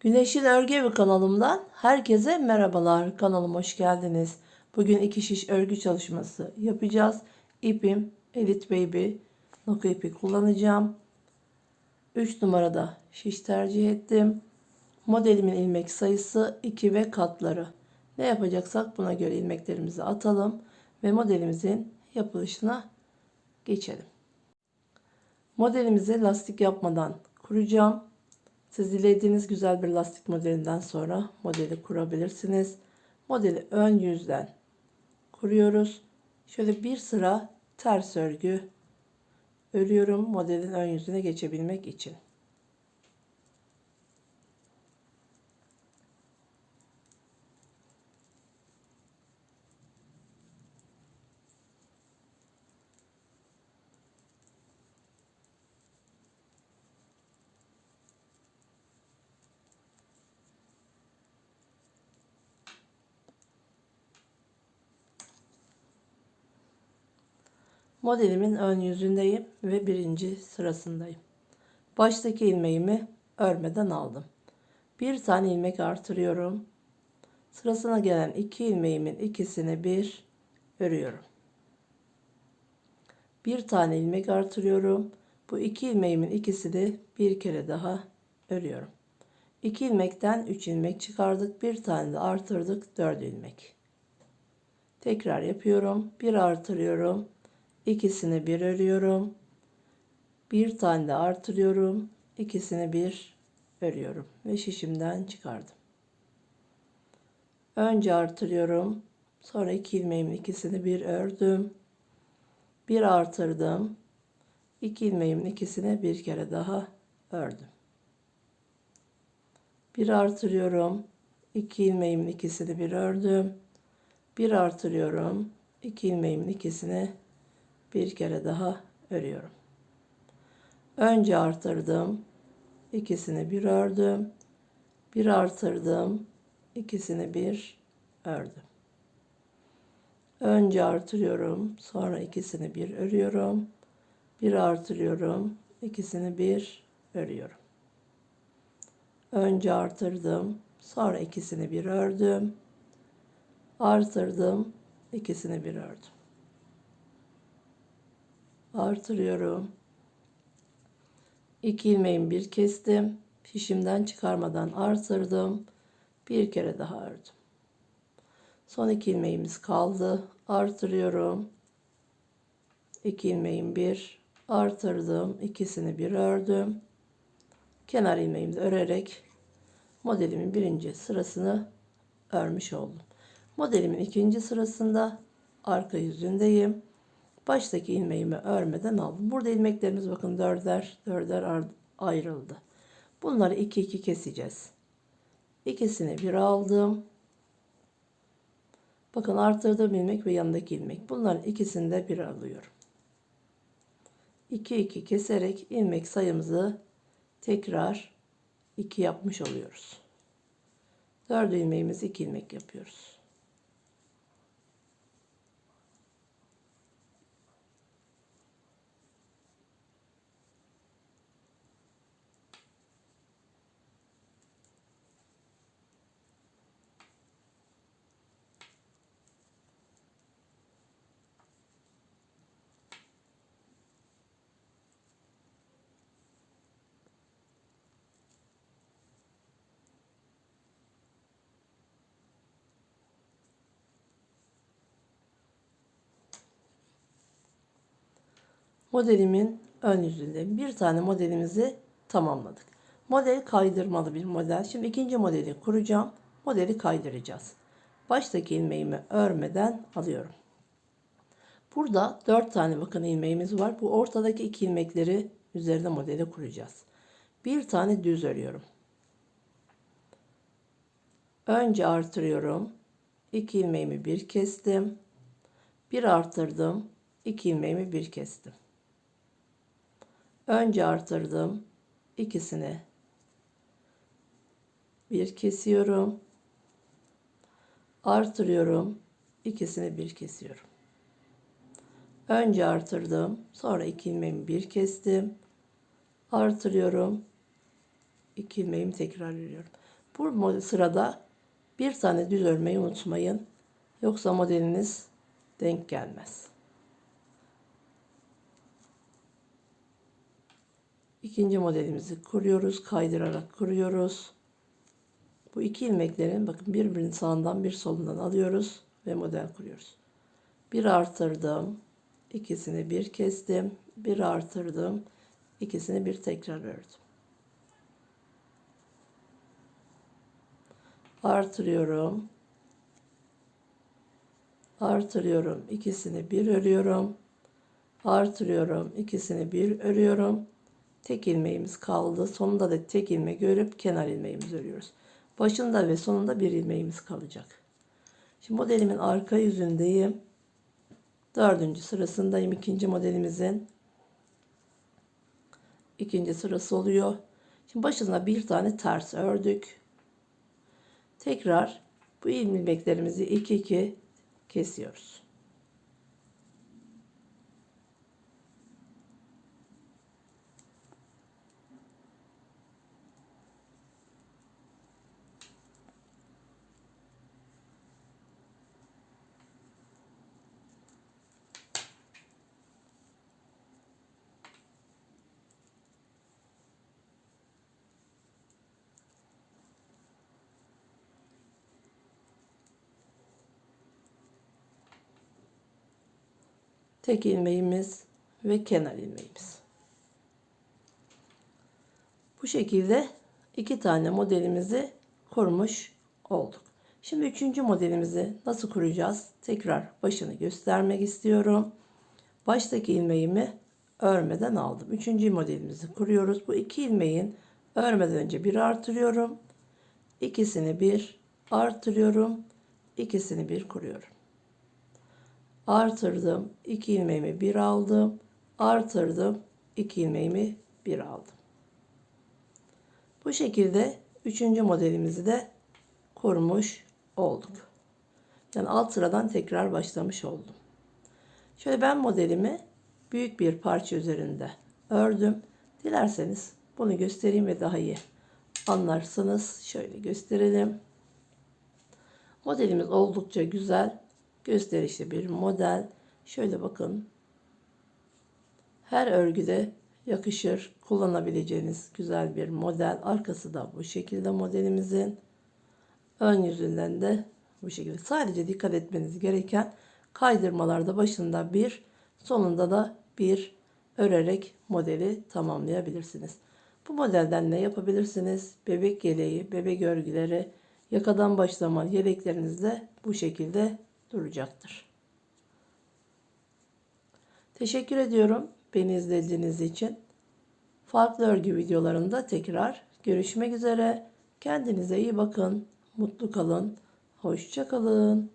Güneşin Örgü Evi kanalımdan herkese merhabalar. Kanalıma hoş geldiniz. Bugün iki şiş örgü çalışması yapacağız. İpim Elite Baby Noka ipi kullanacağım. 3 numarada şiş tercih ettim. Modelimin ilmek sayısı 2 ve katları. Ne yapacaksak buna göre ilmeklerimizi atalım ve modelimizin yapılışına geçelim. Modelimizi lastik yapmadan kuracağım. Siz dilediğiniz güzel bir lastik modelinden sonra modeli kurabilirsiniz. Modeli ön yüzden kuruyoruz. Şöyle bir sıra ters örgü örüyorum modelin ön yüzüne geçebilmek için. Modelimin ön yüzündeyim ve birinci sırasındayım. Baştaki ilmeğimi örmeden aldım. Bir tane ilmek artırıyorum. Sırasına gelen iki ilmeğimin ikisini bir örüyorum. Bir tane ilmek artırıyorum. Bu iki ilmeğimin ikisini bir kere daha örüyorum. İki ilmekten üç ilmek çıkardık. Bir tane de artırdık. Dört ilmek. Tekrar yapıyorum. Bir artırıyorum. İkisini bir örüyorum. Bir tane de artırıyorum. İkisini bir örüyorum ve şişimden çıkardım. Önce artırıyorum. Sonra iki ilmeğimin ikisini bir ördüm. Bir artırdım. İki ilmeğimin ikisini bir kere daha ördüm. Bir artırıyorum. İki ilmeğimin ikisini bir ördüm. Bir artırıyorum. İki ilmeğimin ikisini bir kere daha örüyorum. Önce artırdım. ikisini bir ördüm. Bir artırdım. ikisini bir ördüm. Önce artırıyorum. Sonra ikisini bir örüyorum. Bir artırıyorum. ikisini bir örüyorum. Önce artırdım. Sonra ikisini bir ördüm. Artırdım. ikisini bir ördüm artırıyorum. İki ilmeğimi bir kestim. Şişimden çıkarmadan artırdım. Bir kere daha ördüm. Son iki ilmeğimiz kaldı. Artırıyorum. İki ilmeğim bir artırdım. İkisini bir ördüm. Kenar ilmeğimi örerek modelimin birinci sırasını örmüş oldum. Modelimin ikinci sırasında arka yüzündeyim baştaki ilmeğimi örmeden aldım. Burada ilmeklerimiz bakın dörder dörder ayrıldı. Bunları iki iki keseceğiz. İkisini bir aldım. Bakın arttırdığım ilmek ve yanındaki ilmek. Bunların ikisini de bir alıyorum. 2 2 keserek ilmek sayımızı tekrar 2 yapmış oluyoruz. 4 ilmeğimiz 2 ilmek yapıyoruz. Modelimin ön yüzünde bir tane modelimizi tamamladık. Model kaydırmalı bir model. Şimdi ikinci modeli kuracağım. Modeli kaydıracağız. Baştaki ilmeğimi örmeden alıyorum. Burada 4 tane bakın ilmeğimiz var. Bu ortadaki iki ilmekleri üzerinde modeli kuracağız. Bir tane düz örüyorum. Önce artırıyorum. 2 ilmeğimi bir kestim. Bir artırdım. 2 ilmeğimi bir kestim. Önce artırdım. ikisini bir kesiyorum. Artırıyorum. ikisini bir kesiyorum. Önce artırdım. Sonra iki ilmeğimi bir kestim. Artırıyorum. iki ilmeğimi tekrar örüyorum. Bu sırada bir tane düz örmeyi unutmayın. Yoksa modeliniz denk gelmez. İkinci modelimizi kuruyoruz. Kaydırarak kuruyoruz. Bu iki ilmeklerin bakın birbirinin sağından bir solundan alıyoruz ve model kuruyoruz. Bir artırdım. ikisini bir kestim. Bir artırdım. ikisini bir tekrar ördüm. Artırıyorum. Artırıyorum. ikisini bir örüyorum. Artırıyorum. ikisini bir örüyorum. Tek ilmeğimiz kaldı. Sonunda da tek ilmek örüp kenar ilmeğimizi örüyoruz. Başında ve sonunda bir ilmeğimiz kalacak. Şimdi modelimin arka yüzündeyim. Dördüncü sırasındayım. ikinci modelimizin. ikinci sırası oluyor. Şimdi başına bir tane ters ördük. Tekrar bu ilmeklerimizi 2 2 kesiyoruz. Tek ilmeğimiz ve kenar ilmeğimiz. Bu şekilde iki tane modelimizi kurmuş olduk. Şimdi üçüncü modelimizi nasıl kuracağız? Tekrar başını göstermek istiyorum. Baştaki ilmeğimi örmeden aldım. Üçüncü modelimizi kuruyoruz. Bu iki ilmeğin örmeden önce bir artırıyorum. İkisini bir artırıyorum. İkisini bir kuruyorum artırdım. 2 ilmeğimi bir aldım. Artırdım. 2 ilmeğimi bir aldım. Bu şekilde üçüncü modelimizi de kurmuş olduk. Yani alt sıradan tekrar başlamış oldum. Şöyle ben modelimi büyük bir parça üzerinde ördüm. Dilerseniz bunu göstereyim ve daha iyi anlarsınız. Şöyle gösterelim. Modelimiz oldukça güzel gösterişli bir model. Şöyle bakın. Her örgüde yakışır kullanabileceğiniz güzel bir model. Arkası da bu şekilde modelimizin. Ön yüzünden de bu şekilde. Sadece dikkat etmeniz gereken kaydırmalarda başında bir, sonunda da bir örerek modeli tamamlayabilirsiniz. Bu modelden ne yapabilirsiniz? Bebek yeleği, bebek örgüleri, yakadan başlama yeleklerinizde bu şekilde duracaktır. Teşekkür ediyorum beni izlediğiniz için. Farklı örgü videolarında tekrar görüşmek üzere. Kendinize iyi bakın. Mutlu kalın. Hoşça kalın.